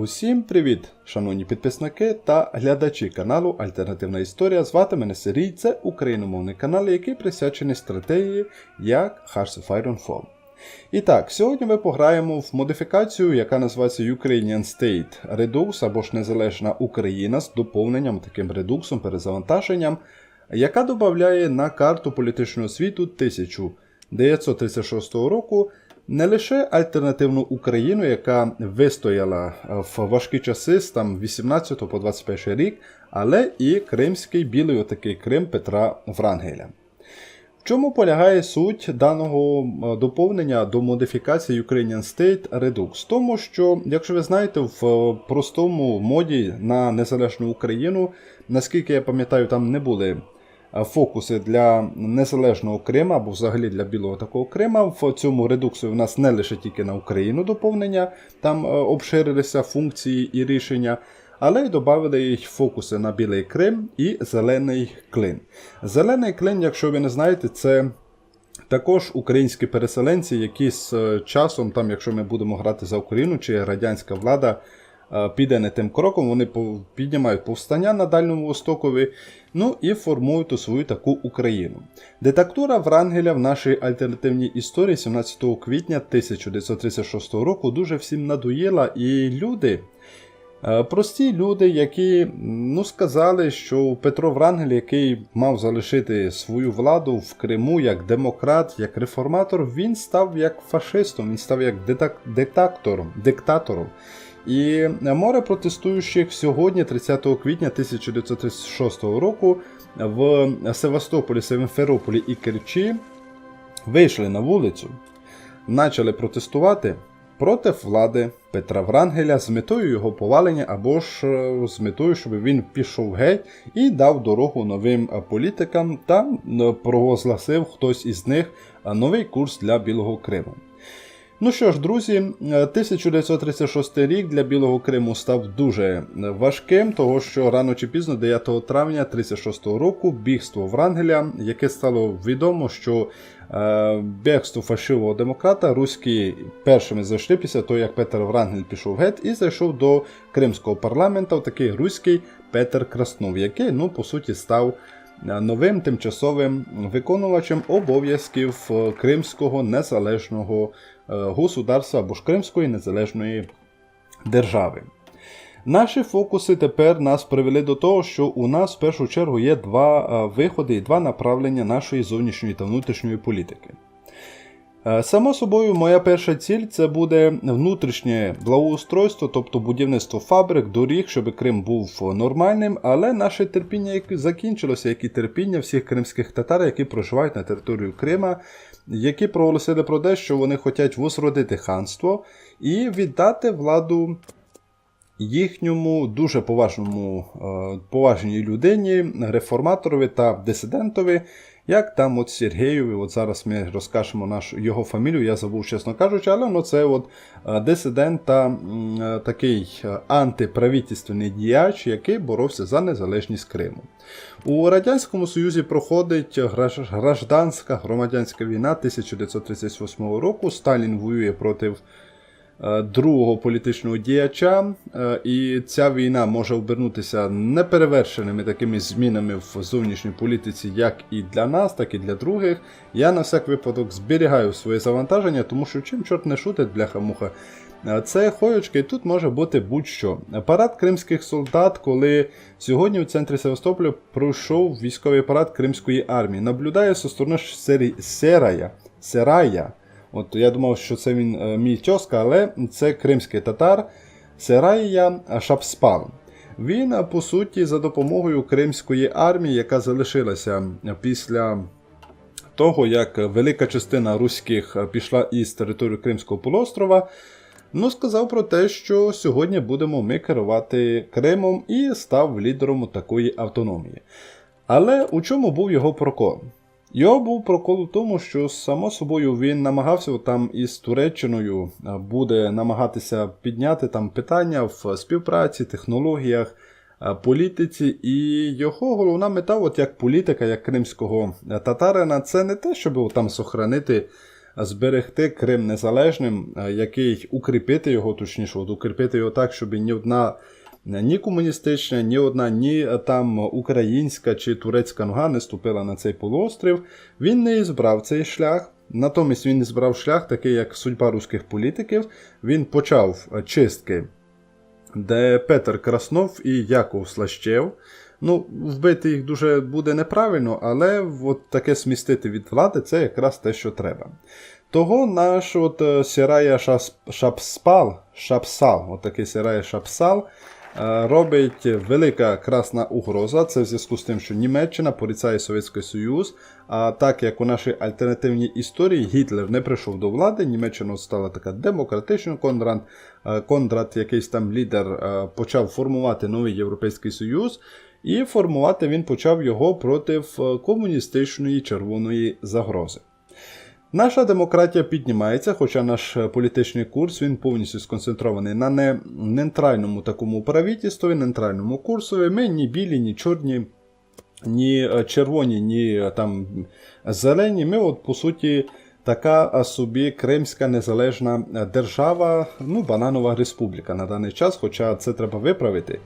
Усім привіт, шановні підписники та глядачі каналу Альтернативна Історія. Звати мене Сергій, це україномовний канал, який присвячений стратегії як Hearts of Iron Fall. І так, сьогодні ми пограємо в модифікацію, яка називається Ukrainian State Redux або ж Незалежна Україна з доповненням таким редуксом, перезавантаженням, яка додає на карту політичного світу 1936 року не лише альтернативну Україну, яка вистояла в важкі часи з там 18 по 21 рік, але і Кримський білий отакий Крим Петра Врангеля. В чому полягає суть даного е, доповнення до модифікації Ukrainian State Redux? Тому що, якщо ви знаєте, в е, простому моді на незалежну Україну, наскільки я пам'ятаю, там не були е, фокуси для незалежного Крима або взагалі для білого такого Крима. В цьому редуксі в нас не лише тільки на Україну доповнення, там е, обширилися функції і рішення. Але й додали їх фокуси на білий Крим і зелений клин. Зелений клин, якщо ви не знаєте, це також українські переселенці, які з е, часом, там, якщо ми будемо грати за Україну, чи радянська влада е, піде не тим кроком, вони піднімають повстання на Дальньому Востокові, ну і формують ту свою таку Україну. Детактура Врангеля в нашій альтернативній історії 17 квітня 1936 року дуже всім надоїла, і люди. Е, Прості люди, які ну, сказали, що Петро Врангель, який мав залишити свою владу в Криму як демократ, як реформатор, він став як фашистом, він став як диктатором, диктатором. І море протестуючих сьогодні, 30 квітня 1936 року, в Севастополі, Симферополі і Керчі вийшли на вулицю, почали протестувати проти влади Петра Врангеля з метою його повалення або ж е, з метою, щоб він пішов геть і дав дорогу новим е, політикам та е, провозгласив хтось із них е, новий курс для Білого Криму. Ну що ж, друзі, е, 1936 рік для Білого Криму став дуже е, важким, того що рано чи пізно, 9 травня 1936 року, бігство Врангеля, яке стало відомо, що е, бігство фальшивого демократа руські першими зайшли після того, як Петр Врангель пішов геть і зайшов до кримського парламенту, такий руський Петр Краснов, який, ну, по суті, став е, новим тимчасовим виконувачем обов'язків е, Кримського незалежного е, государства або ж Кримської незалежної держави. Наші фокуси тепер нас привели до того, що у нас в першу чергу є два е, виходи і два направлення нашої зовнішньої та внутрішньої політики. Е, Само собою, моя перша ціль це буде внутрішнє благоустройство, тобто будівництво фабрик, доріг, щоб Крим був нормальним, але наше терпіння закінчилося, як і терпіння всіх кримських татар, які проживають на території Крима, які проголосили про те, що вони хочуть возродити ханство і віддати владу їхньому дуже поважному, е, поважній людині, реформаторові та дисидентові, як там от Сергеєві, от зараз ми розкажемо нашу його фамілію, я забув, чесно кажучи, але ну, це от е, дисидент та е, такий е, діяч, який боровся за незалежність Криму. У Радянському Союзі проходить гражданська громадянська війна 1938 року. Сталін воює проти другого політичного діяча, е, і ця війна може обернутися неперевершеними такими змінами в зовнішній політиці, як і для нас, так і для других. Я на всяк випадок зберігаю своє завантаження, тому що чим чорт не шутить, бляха-муха. Е, Це хоючки, тут може бути будь-що. Парад кримських солдат, коли сьогодні у центрі Севастополя пройшов військовий парад Кримської армії. Наблюдає зі сторони Сері- Серая. От я думав, що це він е, мій тьоска, але це кримський татар Серая Шапспал. Він, е, по суті, за допомогою Кримської армії, яка залишилася після того, як велика частина руських е, пішла із території Кримського полуострова, ну, сказав про те, що сьогодні будемо ми керувати Кримом і став лідером такої автономії. Але у чому був його прокол? Його був прокол у тому, що само собою він намагався там із Туреччиною буде намагатися підняти там питання в співпраці, технологіях, політиці, і його головна мета, от як політика, як кримського татарина, це не те, щоб там сохранити зберегти Крим незалежним, який укріпити його, точніше, от укріпити його так, щоб ні одна. Ні комуністична, ні одна, ні е, там українська чи турецька нога не ступила на цей полуострів. Він не ізбрав цей шлях. Натомість він ізбрав шлях, такий як судьба руських політиків. Він почав е, чистки, де Петер Краснов і Яков Слащев. Ну, вбити їх дуже буде неправильно, але от таке смістити від влади це якраз те, що треба. Того наш от е, Сірая Шапспал, Шапсал, от такий Сірая Шапсал, е, робить велика красна угроза. Це в зв'язку з тим, що Німеччина порицає Совєтський Союз. А так як у нашій альтернативній історії Гітлер не прийшов до влади, Німеччина стала така демократична. Конрад, е, Конрад, якийсь там лідер, е, почав формувати новий Європейський Союз. І формувати він почав його проти е, комуністичної червоної загрози. Наша демократія піднімається, хоча наш е, політичний курс він повністю сконцентрований на не нейтральному такому правительстві, нейтральному курсові. Ми ні білі, ні чорні, ні е, червоні, ні е, там зелені. Ми, от по суті, така собі Кримська незалежна держава, ну, бананова республіка на даний час, хоча це треба виправити.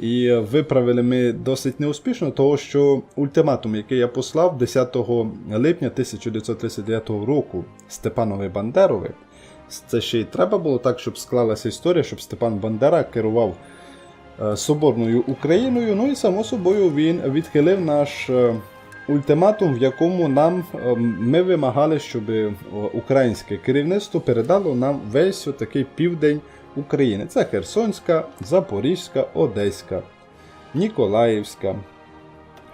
І виправили ми досить неуспішно, того що ультиматум, який я послав 10 липня 1939 року Степанові Бандерові, це ще й треба було так, щоб склалася історія, щоб Степан Бандера керував е, Соборною Україною. Ну і само собою він відхилив наш е, ультиматум, в якому нам е, ми вимагали, щоб українське керівництво передало нам весь такий південь України. Це Херсонська, Запорізька, Одеська, Ніколаївська,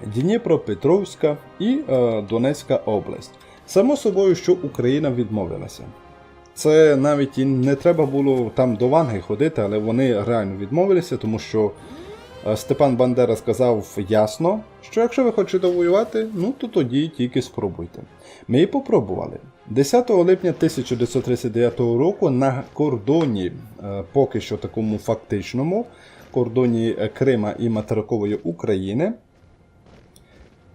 Дніпропетровська і е, Донецька область. Само собою, що Україна відмовилася. Це навіть і не треба було там до Ванги ходити, але вони реально відмовилися, тому що е, Степан Бандера сказав ясно, що якщо ви хочете воювати, ну то тоді тільки спробуйте. Ми і попробували. 10 липня 1939 року на кордоні, е, поки що такому фактичному, кордоні е, Крима і материкової України,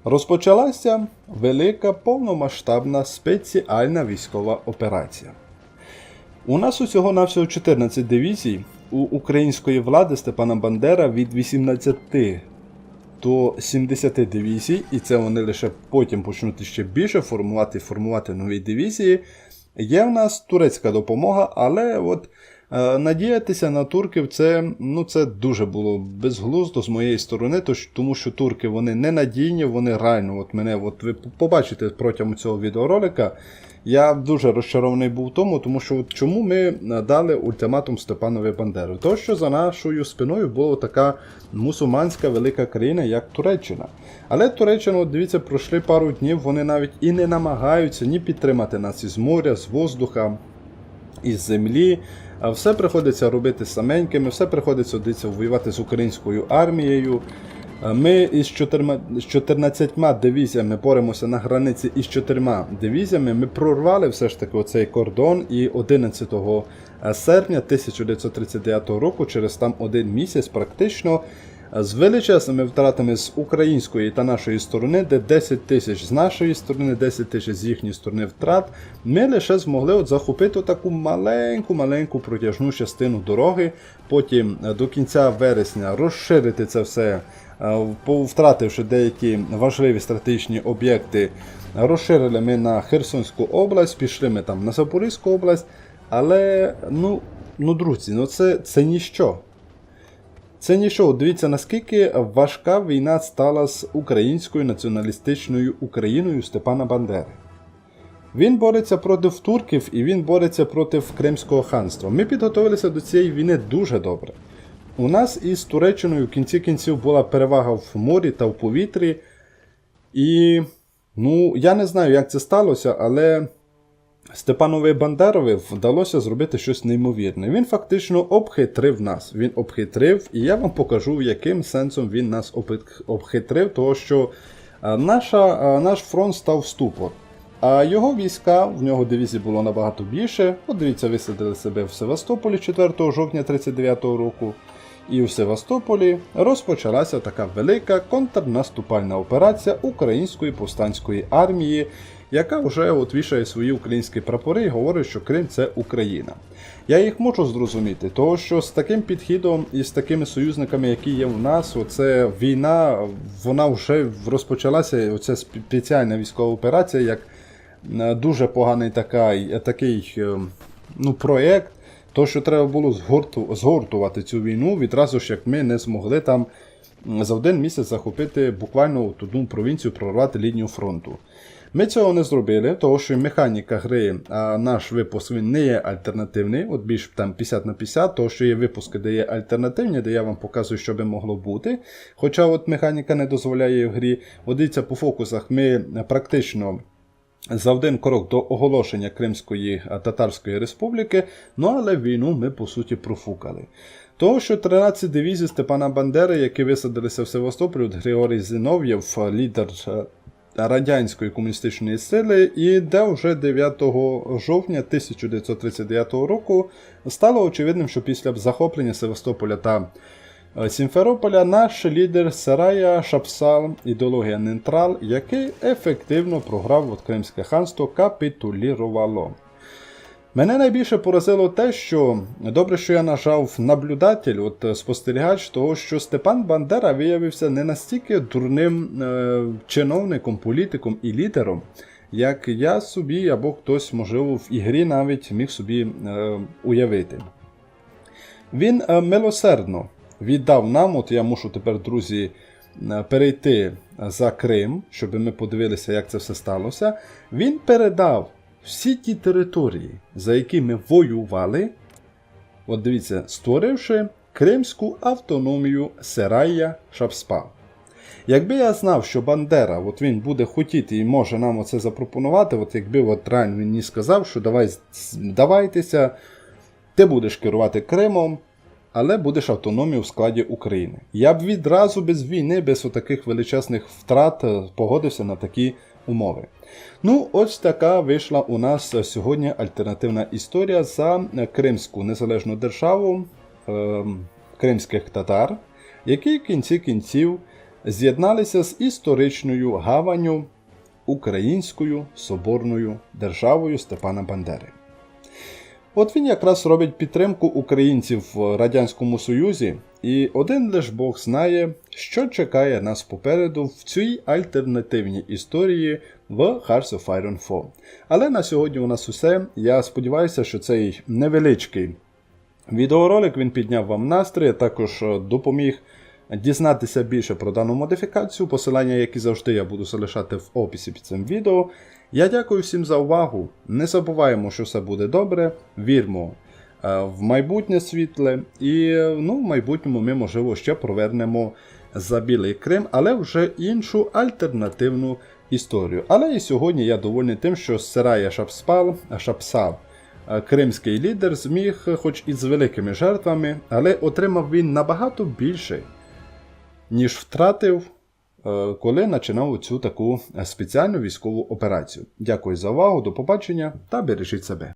розпочалася велика повномасштабна спеціальна військова операція. У нас усього навсього 14 дивізій. У української влади Степана Бандера від 18 до 70 дивізій, і це вони лише потім почнуть ще більше формувати формувати нові дивізії. Є в нас турецька допомога, але от е, надіятися на турків це, ну, це дуже було безглуздо з моєї сторони, тож- тому що турки вони ненадійні, вони реально, от мене, от ви побачите протягом цього відеоролика. Я дуже розчарований був тому, тому що от чому ми дали ультиматум Степанові Бандеру? То, що за нашою спиною була така мусульманська велика країна, як Туреччина. Але Туреччина, от дивіться, пройшли пару днів, вони навіть і не намагаються ні підтримати нас із моря, з воздуха, із землі. Все приходиться робити саменькими, все приходиться воювати з українською армією. Е, Ми із 14, з 14 дивізіями боремося на границі із 4 дивізіями. Ми прорвали все ж таки оцей кордон і 11 серпня 1939 року, через там один місяць, практично е, з величезними втратами з української та нашої сторони, де 10 тисяч з нашої сторони, 10 тисяч з їхньої сторони втрат, ми лише змогли от захопити таку маленьку-маленьку протяжну частину дороги. Потім е, до кінця вересня розширити це все, е, втративши деякі важливі стратегічні об'єкти. Розширили ми на Херсонську область, пішли ми там на Запорізьку область. Але, ну, ну друзі, ну це, це ніщо. Це ніщо. Дивіться, наскільки важка війна стала з українською націоналістичною Україною Степана Бандери. Він бореться проти турків і він бореться проти Кримського ханства. Ми підготувалися до цієї війни дуже добре. У нас із Туреччиною в кінці кінців була перевага в морі та в повітрі. І ну, я не знаю, як це сталося, але Степанові Бандерові вдалося зробити щось неймовірне. Він фактично обхитрив нас. Він обхитрив, і я вам покажу, яким сенсом він нас обхитрив, тому що е, наша, е, наш фронт став ступор. А його війська, в нього дивізій було набагато більше. От дивіться, висадили себе в Севастополі 4 жовтня 39-го року. І у Севастополі розпочалася така велика контрнаступальна операція Української повстанської армії. яка вже от вішає свої українські прапори і говорить, що Крим це Україна. Я їх можу зрозуміти, тому що з таким підхідом і з такими союзниками, які є в нас, оце війна, вона вже розпочалася. Оця спеціальна військова операція, як е, дуже поганий такий, такий е, ну, проєкт. То, що треба було згорту, згортувати цю війну, відразу ж як ми не змогли там за один місяць захопити буквально одну провінцію, прорвати лінію фронту. Ми цього не зробили, тому що механіка гри, а наш випуск він не є альтернативний, от більш там 50 на 50, тому що є випуски, де є альтернативні, де я вам показую, що би могло бути. Хоча от механіка не дозволяє в грі. От дивіться, по фокусах ми практично за один крок до оголошення Кримської Татарської Республіки, ну але війну ми по суті профукали. Того, що 13 дивізій Степана Бандери, які висадилися в Севастополі, от Григорій Зинов'єв, лідер радянської комуністичної сили, і де вже 9 жовтня 1939 року стало очевидним, що після захоплення Севастополя та е, Сімферополя наш лідер Сарая Шапсал, ідеологія нейтрал, який ефективно програв от Кримське ханство, капітулірувало. Мене найбільше поразило те, що добре, що я нажав наблюдатель, от е, спостерігач, того, що Степан Бандера виявився не настільки дурним е, чиновником, політиком і лідером, як я собі або хтось, можливо, в ігрі навіть міг собі е, уявити. Він е, милосердно віддав нам, от я мушу тепер, друзі, е, перейти за Крим, щоб ми подивилися, як це все сталося. Він передав всі ті території, за які ми воювали, от дивіться, створивши Кримську автономію Серая Шапспа. Якби я знав, що Бандера, от він буде хотіти і може нам оце запропонувати, от якби от він мені сказав, що давай давайтеся, ти будеш керувати Кримом, але будеш автономію в складі України. Я б відразу без війни, без таких величезних втрат е, погодився на такі умови. Ну, ось така вийшла у нас сьогодні альтернативна історія за Кримську незалежну державу е, кримських татар, які в кінці кінців з'єдналися з історичною гаванню Українською Соборною державою Степана Бандери. От він якраз робить підтримку українців в Радянському Союзі, і один лиш Бог знає, що чекає нас попереду в цій альтернативній історії в Hearts of Iron 4. Але на сьогодні у нас усе. Я сподіваюся, що цей невеличкий відеоролик він підняв вам настрій, також е, допоміг дізнатися більше про дану модифікацію. Посилання, як і завжди, я буду залишати в описі під цим відео. Я дякую всім за увагу. Не забуваємо, що все буде добре. Вірмо е, в майбутнє світле, і е, ну, в майбутньому ми, можливо, ще провернемо за Білий Крим, але вже іншу альтернативну історію. Але і сьогодні я довольний тим, що Сирая Шапспал, Шапсал, е, кримський лідер, зміг, хоч і з великими жертвами, але отримав він набагато більше, ніж втратив коли починав цю таку спеціальну військову операцію. Дякую за увагу, до побачення та бережіть себе.